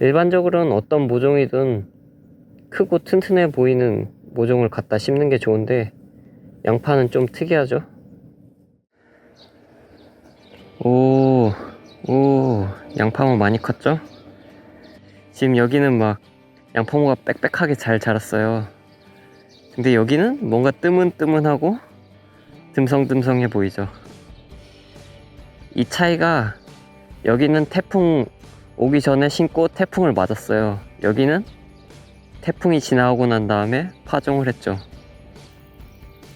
일반적으로는 어떤 모종이든 크고 튼튼해 보이는 모종을 갖다 심는 게 좋은데 양파는 좀 특이하죠? 오, 오, 양파모 많이 컸죠? 지금 여기는 막 양파모가 빽빽하게 잘 자랐어요. 근데 여기는 뭔가 뜨문뜨문하고 듬성듬성해 보이죠? 이 차이가 여기는 태풍 오기 전에 심고 태풍을 맞았어요. 여기는 태풍이 지나고 난 다음에 파종을 했죠.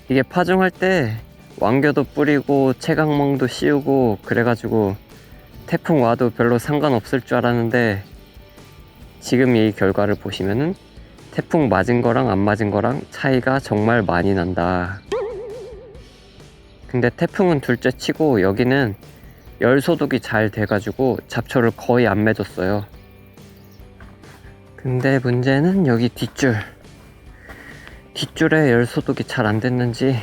이게 파종할 때 왕겨도 뿌리고 채강멍도 씌우고 그래가지고 태풍 와도 별로 상관없을 줄 알았는데 지금 이 결과를 보시면은 태풍 맞은 거랑 안 맞은 거랑 차이가 정말 많이 난다. 근데 태풍은 둘째 치고 여기는 열 소독이 잘 돼가지고 잡초를 거의 안 맺었어요. 근데 문제는 여기 뒷줄. 뒷줄에 열 소독이 잘 안 됐는지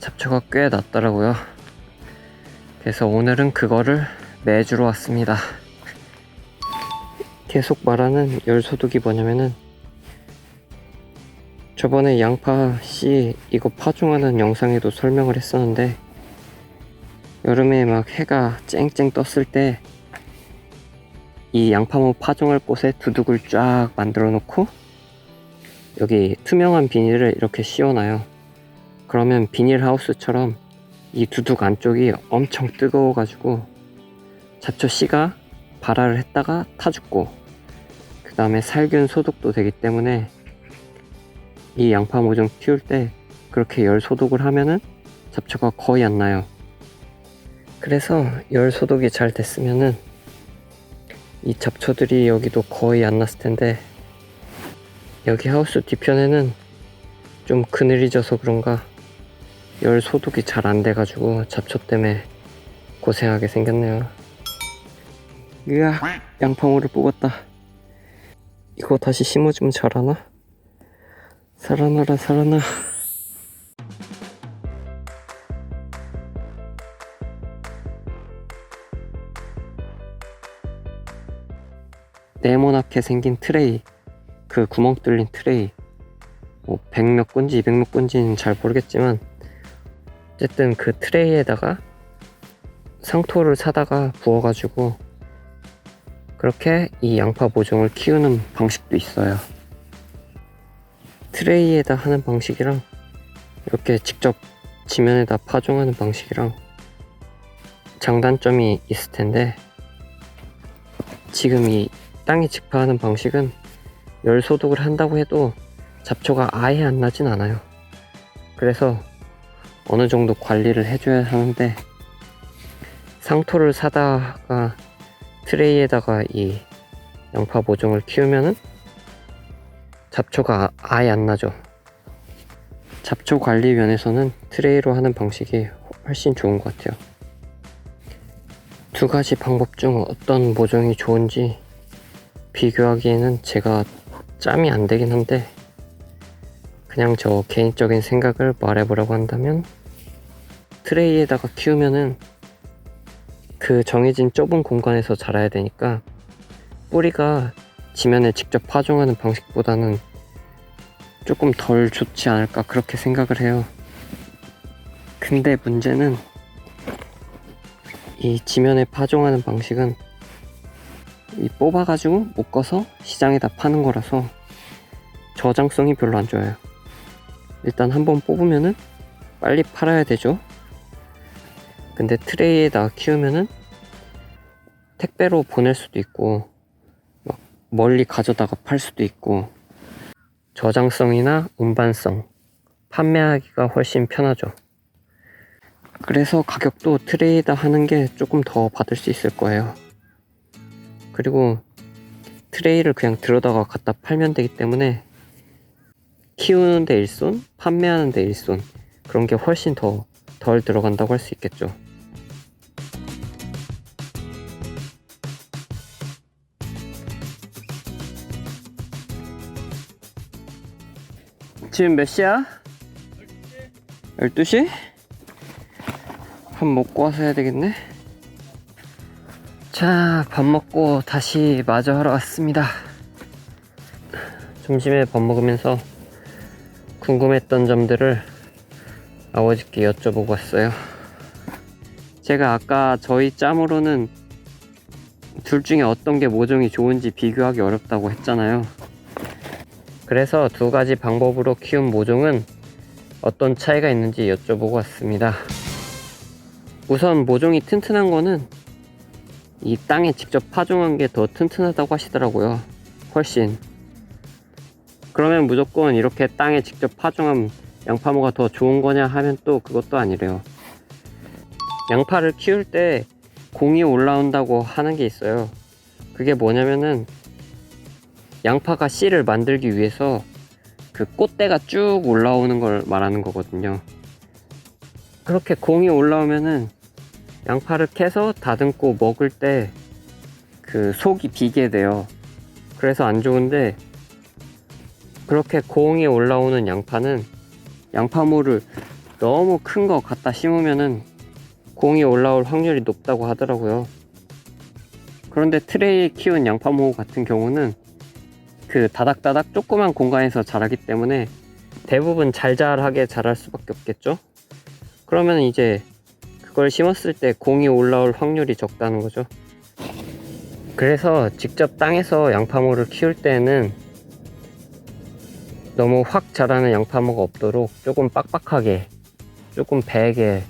잡초가 꽤 났더라고요. 그래서 오늘은 그거를 매주러 왔습니다. 계속 말하는 열 소독이 뭐냐면은 저번에 양파 씨 이거 파종하는 영상에도 설명을 했었는데 여름에 막 해가 쨍쨍 떴을 때 이 양파모 파종할 곳에 두둑을 쫙 만들어 놓고 여기 투명한 비닐을 이렇게 씌워놔요. 그러면 비닐 하우스처럼 이 두둑 안쪽이 엄청 뜨거워가지고 잡초 씨가 발화를 했다가 타 죽고 그 다음에 살균 소독도 되기 때문에 이 양파 모종 키울 때 그렇게 열 소독을 하면은 잡초가 거의 안 나요. 그래서 열 소독이 잘 됐으면은 이 잡초들이 여기도 거의 안 났을 텐데 여기 하우스 뒤편에는 좀 그늘이 져서 그런가 열 소독이 잘 안 돼가지고 잡초 때문에 고생하게 생겼네요. 으아, 양파모를 뽑았다. 이거 다시 심어주면 자라나? 살아나라, 살아나. 네모나게 생긴 트레이, 그 구멍 뚫린 트레이, 뭐 100몇 건지 200몇 건지는 잘 모르겠지만, 어쨌든 그 트레이에다가 상토를 사다가 부어가지고 그렇게 이 양파 모종을 키우는 방식도 있어요. 트레이에다 하는 방식이랑 이렇게 직접 지면에다 파종하는 방식이랑 장단점이 있을 텐데 지금 이 땅에 직파하는 방식은 열 소독을 한다고 해도 잡초가 아예 안 나진 않아요. 그래서 어느 정도 관리를 해줘야 하는데 상토를 사다가 트레이에다가 이 양파 모종을 키우면은 잡초가 아예 안 나죠. 잡초 관리 면에서는 트레이로 하는 방식이 훨씬 좋은 것 같아요. 두 가지 방법 중 어떤 모종이 좋은지 비교하기에는 제가 짬이 안 되긴 한데 그냥 저 개인적인 생각을 말해보라고 한다면 트레이에다가 키우면은 그 정해진 좁은 공간에서 자라야 되니까 뿌리가 지면에 직접 파종하는 방식보다는 조금 덜 좋지 않을까 그렇게 생각을 해요. 근데 문제는 이 지면에 파종하는 방식은 이 뽑아가지고 묶어서 시장에다 파는 거라서 저장성이 별로 안 좋아요. 일단 한번 뽑으면은 빨리 팔아야 되죠. 근데 트레이에다 키우면은 택배로 보낼 수도 있고 막 멀리 가져다가 팔 수도 있고 저장성이나 운반성 판매하기가 훨씬 편하죠. 그래서 가격도 트레이에다 하는 게 조금 더 받을 수 있을 거예요. 그리고 트레이를 그냥 들어다가 갖다 팔면 되기 때문에 키우는데 일손, 판매하는데 일손 그런 게 훨씬 더 덜 들어간다고 할 수 있겠죠. 지금 몇 시야? 12시? 밥 먹고 와서 해야 되겠네. 자, 밥 먹고 다시 마저 하러 왔습니다. 점심에 밥 먹으면서 궁금했던 점들을 아버지께 여쭤보고 왔어요. 제가 아까 저희 짬으로는 둘 중에 어떤 게 모종이 좋은지 비교하기 어렵다고 했잖아요. 그래서 두 가지 방법으로 키운 모종은 어떤 차이가 있는지 여쭤보고 왔습니다. 우선 모종이 튼튼한 거는 이 땅에 직접 파종한 게 더 튼튼하다고 하시더라고요. 훨씬. 그러면 무조건 이렇게 땅에 직접 파종한 양파모가 더 좋은 거냐 하면 또 그것도 아니래요. 양파를 키울 때 공이 올라온다고 하는 게 있어요. 그게 뭐냐면은 양파가 씨를 만들기 위해서 그 꽃대가 쭉 올라오는 걸 말하는 거거든요. 그렇게 공이 올라오면은 양파를 캐서 다듬고 먹을 때 그 속이 비게 돼요. 그래서 안 좋은데 그렇게 공이 올라오는 양파는 양파모를 너무 큰 거 갖다 심으면은 공이 올라올 확률이 높다고 하더라고요. 그런데 트레이에 키운 양파모 같은 경우는 그 다닥다닥 조그만 공간에서 자라기 때문에 대부분 잘잘하게 자랄 수밖에 없겠죠? 그러면 이제 그걸 심었을 때 공이 올라올 확률이 적다는 거죠. 그래서 직접 땅에서 양파모를 키울 때는 너무 확 자라는 양파모가 없도록 조금 빡빡하게, 조금 배게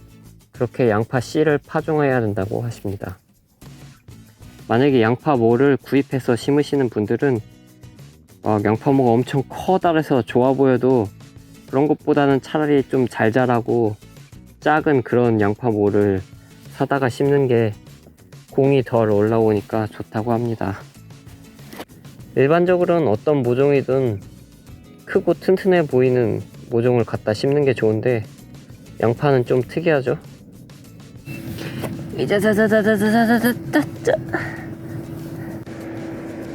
그렇게 양파 씨를 파종해야 된다고 하십니다. 만약에 양파모를 구입해서 심으시는 분들은 어, 양파모가 엄청 커다래서 좋아 보여도 그런 것보다는 차라리 좀 잘 자라고 작은 그런 양파모를 사다가 심는 게 공이 덜 올라오니까 좋다고 합니다. 일반적으로는 어떤 모종이든 크고 튼튼해 보이는 모종을 갖다 심는 게 좋은데 양파는 좀 특이하죠? 이제 자자자자자자자자자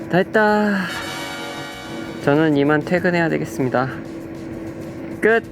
다 했다. 저는 이만 퇴근해야 되겠습니다. 끝.